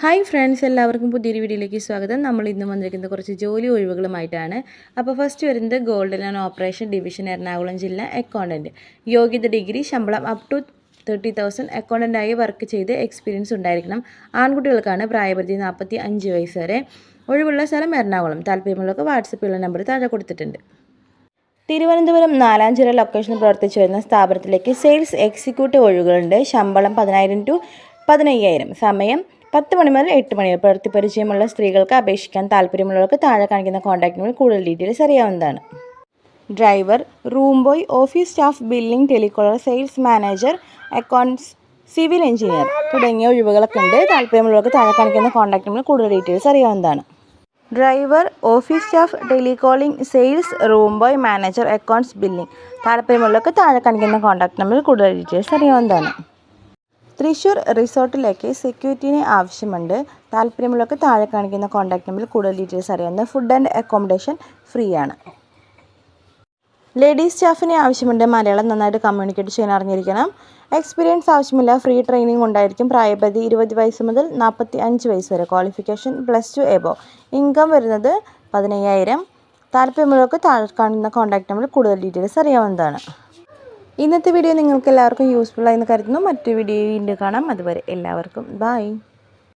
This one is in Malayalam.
ഹായ് ഫ്രണ്ട്സ് എല്ലാവർക്കും പുതിയൊരു വീഡിയോയിലേക്ക് സ്വാഗതം. നമ്മൾ ഇന്ന് വന്നിരിക്കുന്നത് കുറച്ച് ജോലി ഒഴിവുകളുമായിട്ടാണ്. അപ്പോൾ ഫസ്റ്റ് വരുന്നത് golden and operation division Ernakulam ജില്ല അക്കൗണ്ടന്റ് യോഗ്യത ഡിഗ്രി ശമ്പളം അപ് ടു തേർട്ടി തൗസൻഡ് അക്കൗണ്ടന്റായി വർക്ക് ചെയ്ത് എക്സ്പീരിയൻസ് ഉണ്ടായിരിക്കണം. ആൺകുട്ടികൾക്കാണ് പ്രായപരിധി നാൽപ്പത്തി അഞ്ച് വയസ്സ് വരെ. ഒഴിവുള്ള സ്ഥലം എറണാകുളം. താല്പര്യമുള്ളവർക്ക് വാട്സപ്പിലുള്ള നമ്പർ താഴെ കൊടുത്തിട്ടുണ്ട്. തിരുവനന്തപുരം നാലാഞ്ചിറ ലൊക്കേഷനിൽ പ്രവർത്തിച്ചു വരുന്ന സ്ഥാപനത്തിലേക്ക് സെയിൽസ് എക്സിക്യൂട്ടീവ് ഒഴിവുകളുണ്ട്. ശമ്പളം പതിനായിരം ടു പതിനയ്യായിരം. സമയം പത്ത് മണി മുതൽ എട്ട് മണി വരെ പ്രവൃത്തി പരിചയമുള്ള സ്ത്രീകൾക്ക് അപേക്ഷിക്കാൻ താല്പര്യമുള്ളവർക്ക് താഴെ കാണിക്കുന്ന കോൺടാക്റ്റിനുകൾ കൂടുതൽ ഡീറ്റെയിൽസ് അറിയാവുന്നതാണ്. Driver room boy office staff billing telecaller sales manager accounts civil engineer തുടങ്ങിയ ഒഴിവുകളൊക്കെ ഉണ്ട്. താല്പര്യമുള്ളവർക്ക് താഴെ കാണിക്കുന്ന കോൺടാക്റ്റിനുകൾ കൂടുതൽ ഡീറ്റെയിൽസ് അറിയാവുന്നതാണ്. Driver office staff telecalling sales room boy manager accounts billing താല്പര്യമുള്ളവർക്ക് താഴെ കാണിക്കുന്ന കോൺടാക്ട് നമ്പർ കൂടുതൽ ഡീറ്റെയിൽസ് അറിയാവുന്നതാണ്. തൃശ്ശൂർ റിസോർട്ടിലേക്ക് സെക്യൂരിറ്റിനെ ആവശ്യമുണ്ട്. താല്പര്യമുള്ളവർക്ക് താഴെ കാണിക്കുന്ന കോൺടാക്ട് നമ്പറിൽ കൂടുതൽ ഡീറ്റെയിൽസ് അറിയാവുന്ന ഫുഡ് ആൻഡ് അക്കോമഡേഷൻ ഫ്രീ ആണ് ലേഡീസ് സ്റ്റാഫിനെ ആവശ്യമുണ്ട്. മലയാളം നന്നായിട്ട് കമ്മ്യൂണിക്കേറ്റ് ചെയ്യാൻ അറിഞ്ഞിരിക്കണം. എക്സ്പീരിയൻസ് ആവശ്യമില്ല. ഫ്രീ ട്രെയിനിങ് ഉണ്ടായിരിക്കും. പ്രായപരിധി ഇരുപത് വയസ്സ് മുതൽ നാൽപ്പത്തി അഞ്ച് വയസ്സ് വരെ. Qualification plus two above. Income വരുന്നത് പതിനയ്യായിരം. താല്പര്യമുള്ളവർക്ക് താഴെ കാണുന്ന കോൺടാക്ട് നമ്പറിൽ കൂടുതൽ ഡീറ്റെയിൽസ് അറിയാവുന്നതാണ്. ഇന്നത്തെ വീഡിയോ നിങ്ങൾക്ക് എല്ലാവർക്കും യൂസ്ഫുൾ ആയെന്ന് കരുതുന്നു. മറ്റു വീഡിയോ വീണ്ടും കാണാം. അതുവരെ എല്ലാവർക്കും ബായ്